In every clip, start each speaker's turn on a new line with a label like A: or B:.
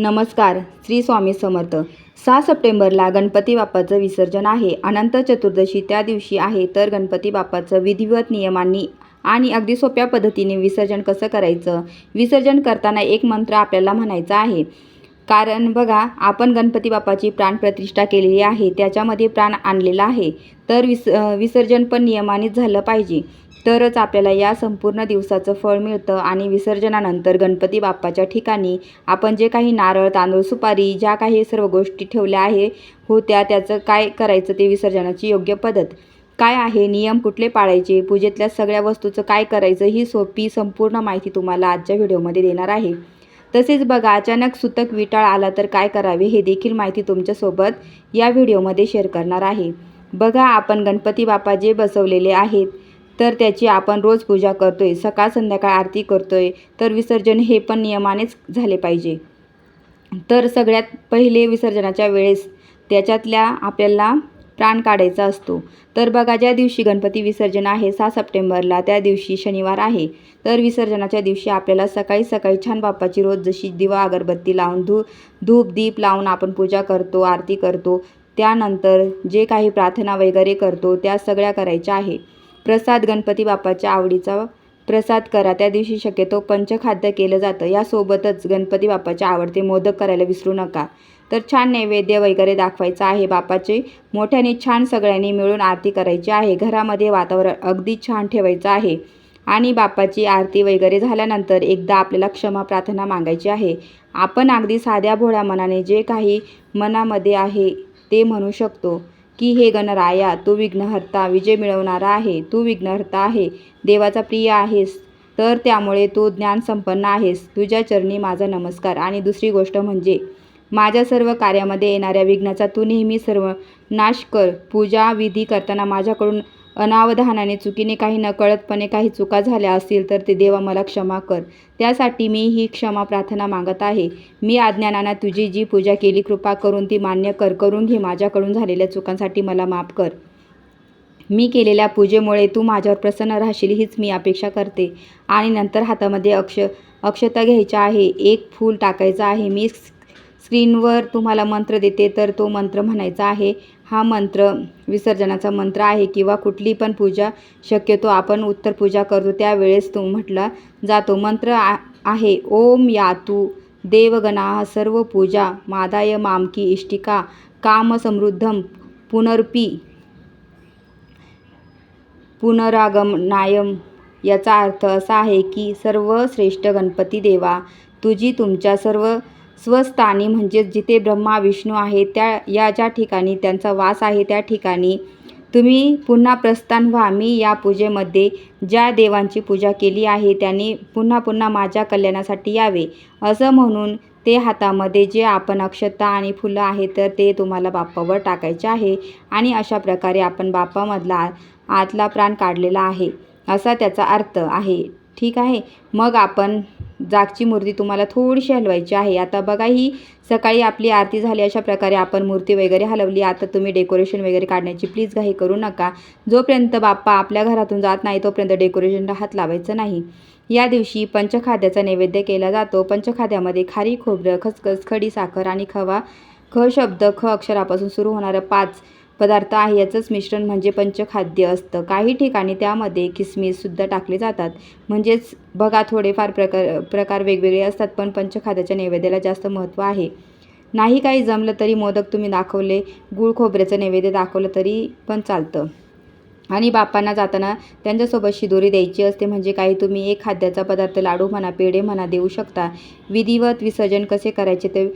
A: नमस्कार श्री स्वामी समर्थ. सहा सप्टेंबरला गणपती बाप्पाचं विसर्जन आहे. अनंत चतुर्दशी त्या दिवशी आहे तर गणपती बाप्पाचं विधिवत नियमांनी आणि अगदी सोप्या पद्धतीने विसर्जन कसं करायचं? विसर्जन करताना एक मंत्र आपल्याला म्हणायचा आहे. कारण बघा आपण गणपती बाप्पाची प्राणप्रतिष्ठा केलेली आहे त्याच्यामध्ये प्राण आणलेला आहे. तर विस विसर्जन पण नियमानेच झालं पाहिजे. तरच आपल्याला या संपूर्ण दिवसाचं फळ मिळतं आणि विसर्जनानंतर गणपती बाप्पाच्या ठिकाणी आपण जे काही नारळ तांदूळ सुपारी ज्या काही सर्व गोष्टी ठेवल्या आहे होत्या त्याचं काय करायचं ते विसर्जनाची योग्य पद्धत? काय आहे? नियम कुठले पाळायचे? पूजेतल्या सगळ्या वस्तूचं काय करायचं? ही सोपी संपूर्ण माहिती तुम्हाला आजच्या व्हिडिओमध्ये देणार आहे. तसेच बघा अचानक सुतक विटाळ आला तर काय करावे हे देखील माहिती तुमच्यासोबत या व्हिडिओमध्ये शेअर करणार आहे. बघा आपण गणपती बाप्पा जे बसवलेले आहेत तर त्याची आपण रोज पूजा करतो आहे सकाळ संध्याकाळ आरती करतो आहे तर विसर्जन हे पण नियमानेच झाले पाहिजे. तर सगळ्यात पहिले विसर्जनाच्या वेळेस त्याच्यातल्या आपल्याला प्राण काढायचा असतो. तर बघा ज्या दिवशी गणपती विसर्जन आहे सहा सप्टेंबरला त्या दिवशी शनिवार आहे. तर विसर्जनाच्या दिवशी आपल्याला सकाळी सकाळी छान बाप्पाची रोज जशी दिवा अगरबत्ती लावून धू धूप दीप लावून आपण पूजा करतो आरती करतो. त्यानंतर जे काही प्रार्थना वगैरे करतो त्या सगळ्या करायच्या आहे. प्रसाद गणपती बाप्पाच्या आवडीचा प्रसाद करा. त्या दिवशी शक्यतो पंचखाद्य केलं जातं. यासोबतच गणपती बाप्पाचे आवडते मोदक करायला विसरू नका. तर छान नैवेद्य वगैरे दाखवायचं आहे. बापाचे मोठ्याने छान सगळ्यांनी मिळून आरती करायची आहे. घरामध्ये वातावरण अगदी छान ठेवायचं आहे. आणि बाप्पाची आरती वगैरे झाल्यानंतर एकदा आपल्याला क्षमा प्रार्थना मागायची आहे. आपण अगदी साध्या भोळ्या मनाने जे काही मनामध्ये आहे ते म्हणू शकतो. की हे गणराया तू विघ्नहर्ता विजय मिळवणारा आहे तू विघ्नहर्ता आहे देवाचा प्रिय आहेस तर त्यामुळे तू ज्ञानसंपन्न आहेस तुझ्या चरणी माझा नमस्कार. आणि दुसरी गोष्ट म्हणजे माझ्या सर्व कार्यामध्ये येणाऱ्या विघ्नाचा तू नेहमी सर्व नाश कर. पूजा विधी करताना माझ्याकडून अनावधानाने चुकीने काही नकळतपणे काही चुका झाल्या असतील तर ते देवा मला क्षमा कर. त्यासाठी मी ही क्षमा प्रार्थना मागत आहे. मी अज्ञानानं तुझी जी पूजा केली कृपा करून ती मान्य कर. करून घे माझ्याकडून झालेल्या चुकांसाठी मला माफ कर. मी केलेल्या पूजेमुळे तू माझ्यावर प्रसन्न राहशील हीच मी अपेक्षा करते. आणि नंतर हातामध्ये अक्ष अक्षता घ्यायच्या आहे. एक फूल टाकायचं आहे. मी स्क्रीनवर तुम्हाला मंत्र देते तर तो मंत्र म्हणायचा आहे हा मंत्र विसर्जनाचा मंत्र आहे किंवा कुठली पण पूजा शक्यतो आपण उत्तर पूजा करतो त्यावेळेस तो म्हटला जातो. मंत्र आ आहे ओम यातू देवगणा सर्व पूजा मादाय मामकी इष्टिका कामसमृद्धम पुनर्पी पुनरागमनायम. याचा अर्थ असा आहे की सर्वश्रेष्ठ गणपती देवा तुझी तुमच्या सर्व स्वस्थानी म्हणजेच जिथे ब्रह्मा विष्णू आहे त्या या ज्या ठिकाणी त्यांचा वास आहे त्या ठिकाणी तुम्ही पुन्हा प्रस्थान व्हा. मी या पूजेमध्ये ज्या देवांची पूजा केली आहे त्यांनी पुन्हा पुन्हा माझ्या कल्याणासाठी यावे. असं म्हणून ते हातामध्ये जे आपण अक्षता आणि फुलं आहे तर ते तुम्हाला बाप्पावर टाकायचे आहे आणि अशा प्रकारे आपण बाप्पामधला आतला प्राण काढलेला आहे. असा त्याचा अर्थ आहे. ठीक आहे? मग आपण जागची मूर्ती तुम्हाला थोडीशी हलवायची आहे. आता बघा ही सकाळी आपली आरती झाली अशा प्रकारे आपण मूर्ती वगैरे हलवली. आता तुम्ही डेकोरेशन वगैरे काढण्याची प्लीज घाई करू नका. जोपर्यंत बाप्पा आपल्या घरातून जात नाही तोपर्यंत डेकोरेशनला हात लावायचं नाही. या दिवशी पंचखाद्याचा नैवेद्य केला जातो. पंचखाद्यामध्ये खारी खोबरं खसखस खडी साखर आणि खवा ख शब्द ख अक्षरापासून सुरू होणारं पाच पदार्थ आहे याचंच मिश्रण म्हणजे पंचखाद्य असतं. काही ठिकाणी त्यामध्ये किसमिससुद्धा टाकले जातात. म्हणजेच बघा थोडेफार प्रकार प्रकार वेगवेगळे असतात पण पंचखाद्याच्या नैवेद्याला जास्त महत्त्व आहे. नाही काही जमलं तरी मोदक तुम्ही दाखवले गूळ खोबऱ्याचं नैवेद्य दाखवलं तरी पण चालतं. आणि बाप्पांना जाताना त्यांच्यासोबत शिदोरी द्यायची असते म्हणजे काही तुम्ही एक खाद्याचा पदार्थ लाडू म्हणा पेढे म्हणा देऊ शकता. विधिवत विसर्जन कसे करायचे ते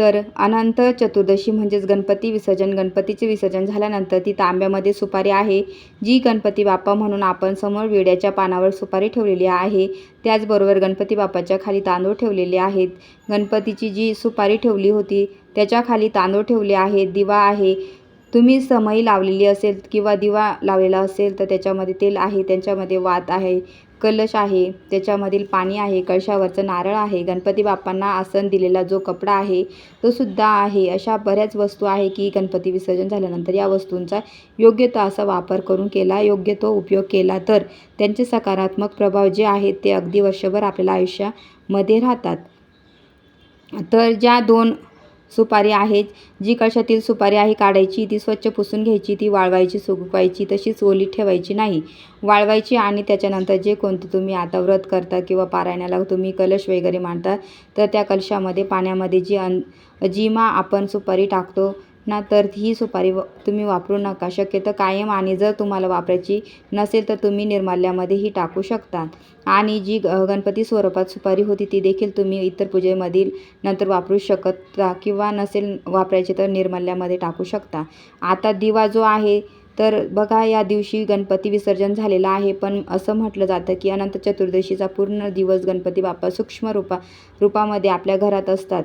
A: तर अनंत चतुर्दशी म्हणजेच गणपती विसर्जन गणपतीचे विसर्जन झाल्यानंतर ती तांब्यामध्ये सुपारी आहे जी गणपती बाप्पा म्हणून आपण समोर विड्याच्या पानावर सुपारी ठेवलेली आहे. त्याचबरोबर गणपती बाप्पाच्या खाली तांदूळ ठेवलेले आहेत. गणपतीची जी सुपारी ठेवली होती त्याच्याखाली तांदूळ ठेवले आहेत. दिवा आहे. तुम्ही समई लावलेली असेल किंवा दिवा लावलेला असेल तर त्याच्यामध्ये तेल आहे त्यांच्यामध्ये वात आहे. कलश आहे. त्याच्यामधील पाणी आहे कळशावरचं नारळ आहे. गणपती बाप्पांना आसन दिलेला जो कपडा आहे तो सुद्धा आहे. अशा बऱ्याच वस्तू आहे की गणपती विसर्जन झाल्यानंतर या वस्तूंचा योग्य तो असा वापर करून केला योग्य तो उपयोग केला तर त्यांचे सकारात्मक प्रभाव जे आहेत ते अगदी वर्षभर आपल्याला आयुष्यामध्ये राहतात. तर ज्या दोन सुपारी आहेत. जी कशातील सुपारी आहे काढायची ती स्वच्छ पुसून घ्यायची ती वाळवायची सुकवायची तशीच ओली ठेवायची नाही. वाळवायची आणि त्याच्यानंतर जे कोणते तुम्ही आता व्रत करता किंवा पारायणाला तुम्ही कलश वगैरे मांडता तर त्या कलशामध्ये पाण्यामध्ये जी अन जी मा आपण सुपारी टाकतो ना तर ही सुपारी व तुम्ही वापरू नका. शक्यतो कायम आणि जर तुम्हाला वापरायची नसेल तर तुम्ही निर्माल्यामध्येही टाकू शकता. आणि जी ग गणपती स्वरूपात सुपारी होती ती देखील तुम्ही इतर पूजेमधील नंतर वापरू शकता किंवा नसेल वापरायची तर निर्माल्यामध्ये टाकू शकता. आता दिवा जो आहे तर बघा या दिवशी गणपती विसर्जन झालेलं आहे. पण असं म्हटलं जातं की अनंत चतुर्दशीचा पूर्ण दिवस गणपती बाप्पा सूक्ष्म रूपा रूपामध्ये आपल्या घरात असतात.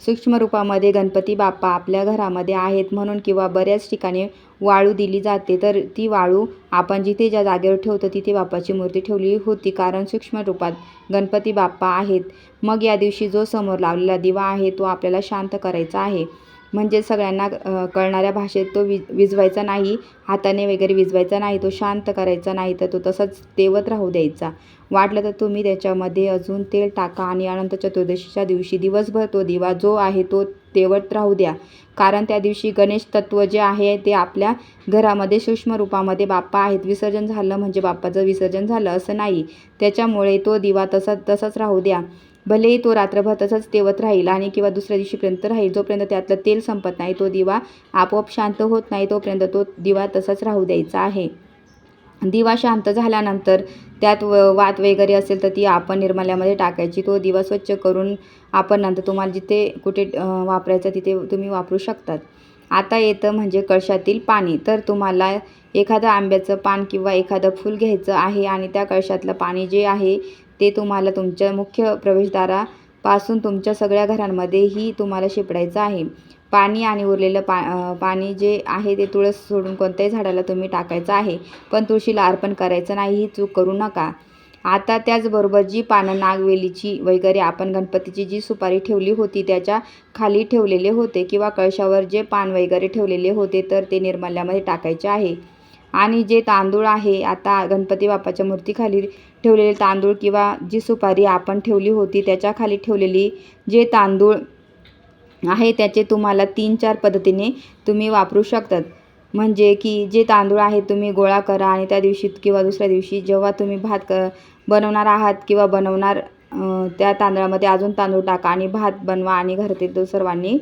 A: सूक्ष्म रूपामध्ये गणपती बाप्पा आपल्या घरामध्ये आहेत म्हणून किंवा बऱ्याच ठिकाणी वाळू दिली जाते तर ती वाळू आपण जिथे ज्या जागेवर ठेवतो तिथे बाप्पाची मूर्ती ठेवली होती. कारण सूक्ष्म रूपात गणपती बाप्पा आहेत. मग या दिवशी जो समोर लावलेला दिवा आहे तो आपल्याला शांत करायचा आहे. म्हणजे सगळ्यांना कळणाऱ्या भाषेत तो विज विझवायचा नाही हाताने वगैरे विझवायचा नाही तो शांत करायचा नाही तर तो तसाच तेवत राहू द्यायचा. वाटलं तर तुम्ही त्याच्यामध्ये अजून तेल टाका आणि अनंत चतुर्दशीच्या दिवशी दिवसभर तो दिवा जो आहे तो तेवत राहू द्या. कारण त्या दिवशी गणेश तत्व जे आहे ते आपल्या घरामध्ये सूक्ष्म रूपामध्ये बाप्पा आहेत. विसर्जन झालं म्हणजे बाप्पाचं विसर्जन झालं असं नाही. त्याच्यामुळे तो दिवा तसा तसाच राहू द्या. भलेही तो रात्रभर तसंच तेवत राहील आणि किंवा दुसऱ्या दिवशीपर्यंत राहील जोपर्यंत त्यातलं तेल संपत नाही तो दिवा आपोआप शांत होत नाही तोपर्यंत तो दिवा तसाच राहू द्यायचा आहे. दिवा शांत झाल्यानंतर त्यात व वात वगैरे असेल तर ती आपण निर्माल्यामध्ये टाकायची. तो दिवा स्वच्छ करून आपण नंतर तुम्हाला जिथे कुठे वापरायचं तिथे तुम्ही वापरू शकतात. आता येतं म्हणजे कळशातील पाणी. तर तुम्हाला एखादं आंब्याचं पान किंवा एखादं फूल घ्यायचं आहे आणि त्या कळशातलं पाणी जे आहे ते तुम्हाला तुमच्या मुख्य प्रवेशद्वारापासून तुमच्या सगळ्या घरांमध्येही तुम्हाला शिपडायचं आहे. पाणी आणि उरलेलं पा पाणी जे आहे ते तुळस सोडून कोणत्याही झाडाला तुम्ही टाकायचं आहे. पण तुळशीला अर्पण करायचं नाही ही चूक करू नका. आता त्याचबरोबर जी पानं नागवेलीची वगैरे आपण गणपतीची जी सुपारी ठेवली होती त्याच्याखाली ठेवलेले होते किंवा कळशावर जे पान वगैरे ठेवलेले होते तर ते निर्मल्यामध्ये टाकायचे आहे. आणि जे तांदूळ आहे आता गणपती बाप्पाच्या मूर्तीखाली ठेवलेले तांदूळ किंवा जी सुपारी आपण ठेवली होती त्याच्याखाली ठेवलेली जे तांदूळ आहे त्याचे तुम्हाला तीन चार पद्धतीने तुम्ही वापरू शकतात. म्हणजे की जे तांदूळ आहे तुम्ही गोळा करा आणि त्या दिवशी किंवा दुसऱ्या दिवशी जेव्हा तुम्ही भात क बनवणार आहात किंवा बनवणार त्या तांदळामध्ये अजून तांदूळ टाका आणि भात बनवा आणि घरातील सर्वांनी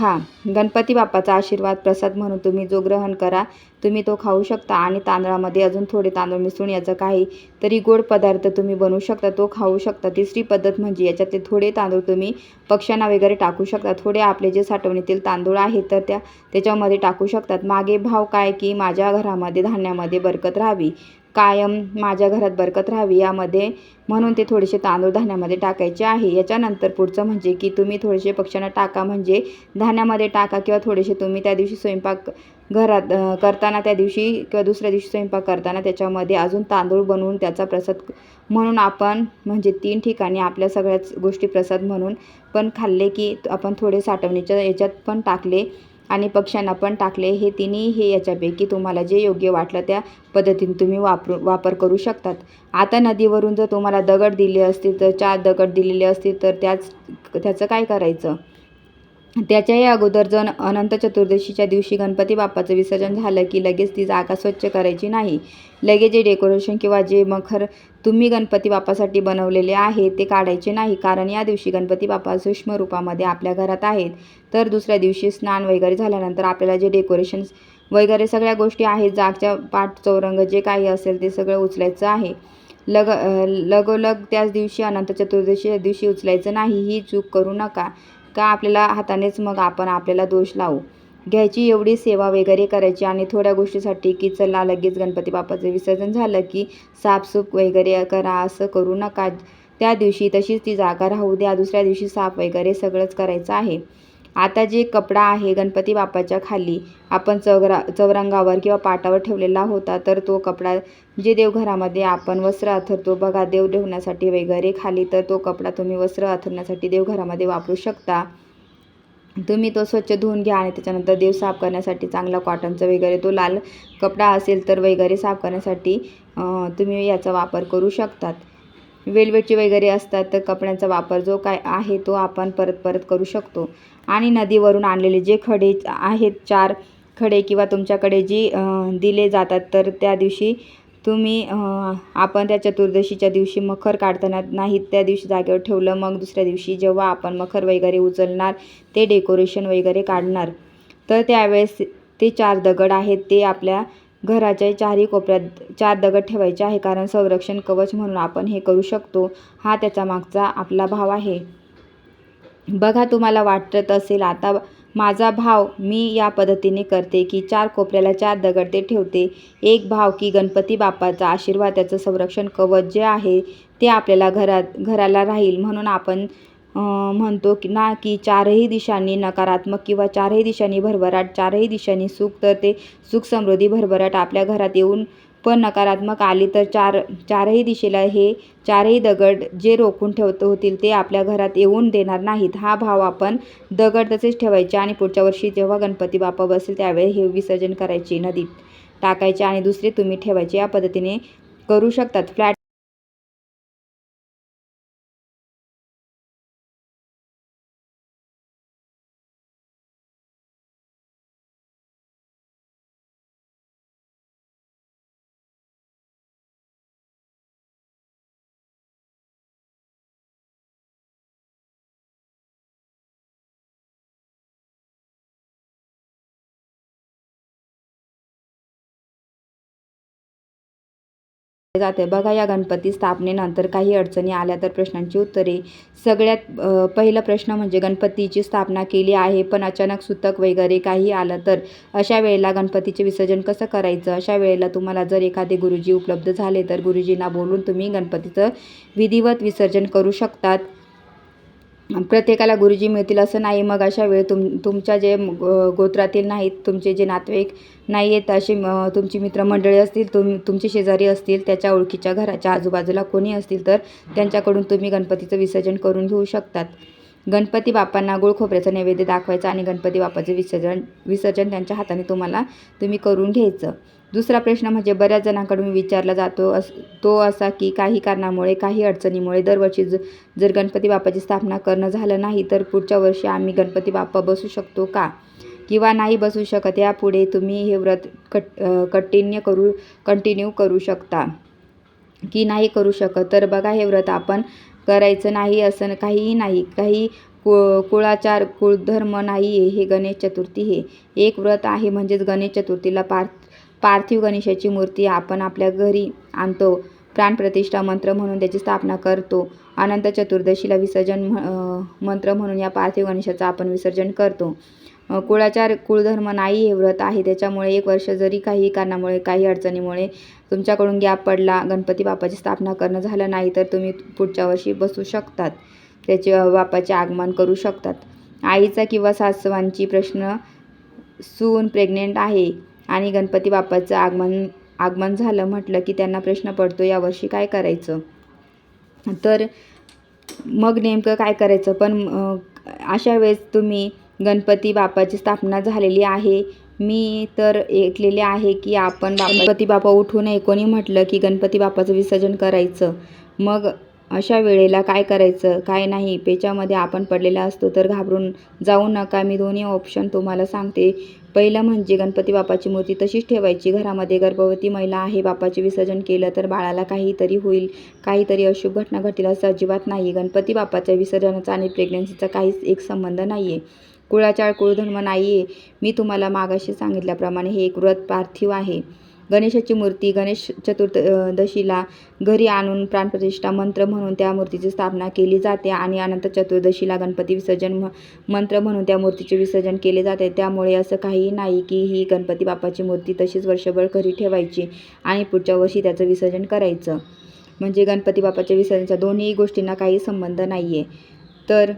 A: खा. गणपती बाप्पाचा आशीर्वाद प्रसाद म्हणून तुम्ही जो ग्रहण करा तुम्ही तो खाऊ शकता आणि तांदळामध्ये अजून थोडे तांदूळ मिसळून याचं काही तरी गोड पदार्थ तुम्ही बनवू शकता तो खाऊ शकता. तिसरी पद्धत म्हणजे याच्यातले थोडे तांदूळ तुम्ही पक्ष्यांना वगैरे टाकू शकता. थोडे आपले जे साठवणीतील तांदूळ आहेत तर त्या त्याच्यामध्ये टाकू शकतात. मागे भाव काय की माझ्या घरामध्ये धान्यामध्ये बरकत राहावी. कायम माझ्या घरात बरकत राहावी यामध्ये म्हणून ते थोडेसे तांदूळ धान्यामध्ये टाकायचे आहे. याच्यानंतर पुढचं म्हणजे की तुम्ही थोडेसे पक्ष्यांना टाका. म्हणजे धान्यामध्ये टाका किंवा थोडेसे तुम्ही त्या दिवशी स्वयंपाक घरात करताना त्या दिवशी किंवा दुसऱ्या दिवशी स्वयंपाक करताना त्याच्यामध्ये अजून तांदूळ बनवून त्याचा प्रसाद म्हणून आपण म्हणजे तीन ठिकाणी आपल्या सगळ्याच गोष्टी प्रसाद म्हणून पण खाल्ले की आपण थोडे साठवणीच्या याच्यात पण टाकले आणि पक्ष्यांना पण टाकले. हे तिन्ही हे याच्यापैकी तुम्हाला जे योग्य वाटलं त्या पद्धतीने तुम्ही वापरू वापर करू शकतात. आता नदीवरून जर तुम्हाला दगड दिले असतील तर चार दगड दिलेले असतील तर त्याच त्याचं काय करायचं? त्याच्याही अगोदर जर अनंत चतुर्दशीच्या दिवशी गणपती बाप्पाचं विसर्जन झालं की लगेच ती जागा स्वच्छ करायची नाही. लगेच जे डेकोरेशन किंवा जे मखर तुम्ही गणपती बाप्पासाठी बनवलेले आहे ते काढायचे नाही. कारण या दिवशी गणपती बाप्पा सूक्ष्म रूपामध्ये आपल्या घरात आहेत. तर दुसऱ्या दिवशी स्नान वगैरे झाल्यानंतर आपल्याला जे डेकोरेशन्स वगैरे सगळ्या गोष्टी आहेत जागच्या पाठ चौरंग जे काही असेल ते सगळं उचलायचं आहे. लग लगोलग त्याच दिवशी अनंत चतुर्दशीच्या दिवशी उचलायचं नाही ही चूक करू नका. का आपल्याला हातानेच मग आपण आपल्याला दोष लावू? घ्यायची एवढी सेवा वगैरे करायची आणि थोड्या गोष्टीसाठी की चला लगेच गणपती बाप्पाचं विसर्जन झालं की साफसूफ वगैरे करा असं करू नका. त्या दिवशी तशीच ती जागा राहू द्या. दुसऱ्या दिवशी साफ वगैरे सगळंच करायचं आहे. आता जे कपडा आहे गणपती बाप्पाच्या खाली आपण चौरा चौरंगावर किंवा पाटावर ठेवलेला होता तर तो कपडा जे देवघरामध्ये आपण वस्त्र अथरतो बघा देव ठेवण्यासाठी वगैरे खाली तर तो कपडा तुम्ही वस्त्र अथरण्यासाठी देवघरामध्ये वापरू शकता. तुम्ही तो स्वच्छ धुवून घ्या आणि त्याच्यानंतर देव साफ करण्यासाठी चांगला कॉटनचा वगैरे तो लाल कपडा असेल तर वगैरे साफ करण्यासाठी तुम्ही याचा वापर करू शकतात. वेलवेटचे वगैरे असतात तर कपड्यांचा वापर जो काय आहे तो आपण परत परत करू शकतो. आणि नदीवरून आणलेले जे खडे आहेत चार खडे किंवा तुमच्याकडे जी दिले जातात तर त्या दिवशी तुम्ही आपण त्या चतुर्दशीच्या दिवशी मखर काढताना नाहीत त्या दिवशी जागेवर ठेवलं मग दुसऱ्या दिवशी जेव्हा आपण मखर वगैरे उचलणार ते डेकोरेशन वगैरे काढणार. तर त्यावेळेस ते चार दगड आहेत ते आपल्या घराच्या चारही कोपऱ्यात चार दगड ठेवायचे आहे कारण संरक्षण कवच म्हणून आपण हे करू शकतो. हा त्याचा मागचा आपला भाव आहे. बघा तुम्हाला वाटत असेल आता माझा भाव मी या पद्धतीने करते की चार कोपऱ्याला चार दगड ते ठेवते. एक भाव की गणपती बाप्पाचा आशीर्वाद त्याचं संरक्षण कवच जे आहे ते आपल्याला घरात घराला राहील म्हणून आपण म्हणतो की ना की चारही दिशांनी नकारात्मक किंवा चारही दिशांनी भरभराट चारही दिशांनी सुख तर ते सुख समृद्धी भरभराट आपल्या घरात येऊन पण नकारात्मक आली तर चार चारही दिशेला हे चारही दगड जे रोखून ठेवत होतील ते आपल्या घरात येऊन देणार नाहीत. हा भाव आपण दगड तसेच ठेवायचे आणि पुढच्या वर्षी जेव्हा गणपती बाप्पा बसेल त्यावेळी हे विसर्जन करायचे नदीत टाकायचे आणि दुसरे तुम्ही ठेवायचे या पद्धतीने करू शकतात. फ्लॅट जाते. बघा या गणपती स्थापनेनंतर काही अडचणी आल्या तर प्रश्नांची उत्तरे. सगळ्यात पहिला प्रश्न म्हणजे गणपतीची स्थापना केली आहे पण अचानक सुतक वगैरे काही आलं तर? अशा वेळेला गणपतीचे विसर्जन कसं करायचं? अशा वेळेला तुम्हाला जर एखादे गुरुजी उपलब्ध झाले तर गुरुजींना बोलून तुम्ही गणपतीचं विधिवत विसर्जन करू शकतात. प्रत्येकाला गुरुजी मिळतील असं नाही. मग अशा वेळी तुम तुमच्या जे गोत्रातील नाहीत तुमचे जे नातेवाईक नाही आहेत असे तुमची मित्रमंडळी असतील तुम तुमचे शेजारी असतील त्याच्या ओळखीच्या घराच्या आजूबाजूला कोणी असतील तर त्यांच्याकडून तुम्ही गणपतीचं विसर्जन करून घेऊ शकतात. गणपती बाप्पांना गुळ खोबऱ्याचा नैवेद्य दाखवायचा आणि गणपती बाप्पाचं विसर्जन विसर्जन त्यांच्या हाताने तुम्हाला तुम्ही करून घ्यायचं. दुसरा प्रश्न म्हणजे बऱ्याच जणांकडून विचारला जातो अस तो असा की काही कारणामुळे काही अडचणीमुळे दरवर्षी ज जर गणपती बाप्पाची स्थापना करणं झालं नाही तर पुढच्या वर्षी आम्ही गणपती बाप्पा बसू शकतो का? किंवा नाही बसू शकत यापुढे तुम्ही हे व्रत कट कंटिन्यू करू कंटिन्यू करू शकता. की नाही करू शकत तर बघा हे व्रत आपण करायचं नाही असं काहीही नाही. काही कु कुळाचार कुळधर्म नाही आहे हे गणेश चतुर्थी हे. एक व्रत आहे म्हणजेच गणेश चतुर्थीला पार पार्थिव गणेशाची मूर्ती आपण आपल्या घरी आणतो. प्राणप्रतिष्ठा मंत्र म्हणून त्याची स्थापना करतो. अनंत चतुर्दशीला विसर्जन म्ह- मंत्र म्हणून या पार्थिव गणेशाचं आपण विसर्जन करतो. अ, कुळाचार कुळधर्म नाही हे व्रत आहे. त्याच्यामुळे एक वर्ष जरी काही कारणामुळे काही अडचणीमुळे तुमच्याकडून गॅप पडला गणपती बाप्पाची स्थापना करणं झालं नाही तर तुम्ही पुढच्या वर्षी बसू शकतात. त्याचे बापाचे बाप्पाचे आगमन करू शकतात. आईचा किंवा सासवांची प्रश्न सून प्रेग्नेंट आहे. आणि गणपती बाप्पाचं आगमन आगमन झालं म्हटलं की त्यांना प्रश्न पडतो यावर्षी काय करायचं? तर मग नेमकं काय करायचं? पण अशा वेळेस तुम्ही गणपती बाप्पाची स्थापना झालेली आहे. मी तर ऐकलेले आहे की आपण गणपती बाप्पा उठून नये कोणी म्हटलं की गणपती बाप्पाचं विसर्जन करायचं. मग अशा वेळेला काय करायचं? काय नाही? पेच्यामध्ये आपण पडलेला असतो तर घाबरून जाऊ नका. मी दोन्ही ऑप्शन तुम्हाला सांगते. पहिलं म्हणजे गणपती बाप्पाची मूर्ती तशीच ठेवायची. घरामध्ये गर्भवती महिला आहे बाप्पाचे विसर्जन केलं तर बाळाला काहीतरी होईल. काहीतरी अशुभ घटना घडतील असं अजिबात नाही गणपती बाप्पाच्या विसर्जनाचा आणि प्रेग्नन्सीचा काहीच एक संबंध नाही आहे कुळाचार कुळधर्म नाही आहे मी तुम्हाला मागाशी सांगितल्याप्रमाणे हे एक व्रत पार्थिव आहे. गणेशाची मूर्ती गणेश चतुर्थ दशीला घरी आणून प्राणप्रतिष्ठा मंत्र म्हणून त्या मूर्तीची स्थापना केली जाते आणि अनंत चतुर्दशीला गणपती विसर्जन म मंत्र म्हणून त्या मूर्तीचे विसर्जन केले जाते. त्यामुळे असं काहीही नाही की ही गणपती बाप्पाची मूर्ती तशीच वर्षभर घरी ठेवायची आणि पुढच्या वर्षी त्याचं विसर्जन करायचं. म्हणजे गणपती बाप्पाच्या विसर्जनाच्या दोन्ही गोष्टींना काही संबंध नाही आहे तर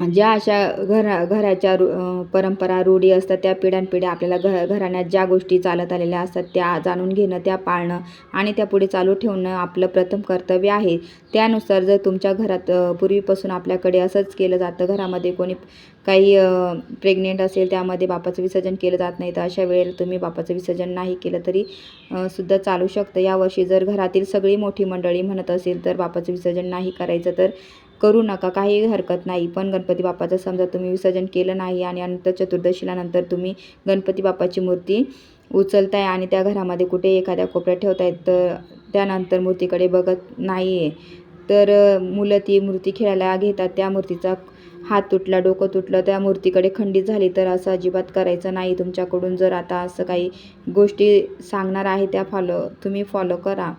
A: ज्या अशा घरा घराच्या रू परंपरा रूढी असतात त्या पिढ्यानपिढ्या आपल्याला घ घराण्यात ज्या गोष्टी चालत आलेल्या असतात त्या जाणून घेणं त्या पाळणं आणि त्या पुढे चालू ठेवणं आपलं प्रथम कर्तव्य आहे. त्यानुसार जर तुमच्या घरात पूर्वीपासून आपल्याकडे असंच केलं जातं घरामध्ये कोणी काही प्रेग्नेंट असेल त्यामध्ये बापाचं विसर्जन केलं जात नाही तर अशा वेळेला तुम्ही बापाचं विसर्जन नाही केलं तरी सुद्धा चालू शकतं. यावर्षी जर घरातील सगळी मोठी मंडळी म्हणत असेल तर बापाचं विसर्जन नाही करायचं तर करू नका काही हरकत नाही. पण गणपती बाप्पाचं समजा तुम्ही विसर्जन केलं नाही आणि अनंत चतुर्दशीला नंतर तुम्ही गणपती बाप्पाची मूर्ती उचलताय आणि त्या घरामध्ये कुठे एखाद्या कोपऱ्यात ठेवताय तर त्यानंतर मूर्तीकडे बघत नाही आहे तर मुलं ती मूर्ती खेळायला घेतात. त्या मूर्तीचा हात तुटला डोकं तुटलं त्या मूर्तीकडे खंडित झाली तर असं अजिबात करायचं नाही. तुमच्याकडून जर आता असं काही गोष्टी सांगणार आहे त्या फॉलो तुम्ही फॉलो करा.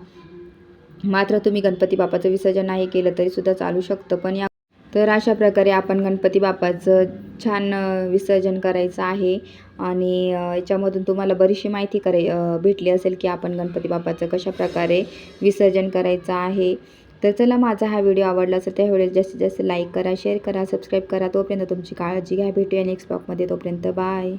A: मात्र तुम्ही गणपती बाप्पाचं विसर्जन नाही केलं तरीसुद्धा चालू शकतं. पण या तर अशा प्रकारे आपण गणपती बाप्पाचं छान विसर्जन करायचं आहे. आणि याच्यामधून तुम्हाला बरीचशी माहिती कराय भेटली असेल की आपण गणपती बाप्पाचं कशा प्रकारे विसर्जन करायचं आहे. तर चला माझा हा व्हिडिओ आवडला असेल त्या व्हिडिओ जास्तीत जास्त लाईक करा शेअर करा सबस्क्राईब करा. तोपर्यंत तुमची काळजी घ्या. भेटूया नेक्स्ट ब्लॉगमध्ये. तोपर्यंत बाय.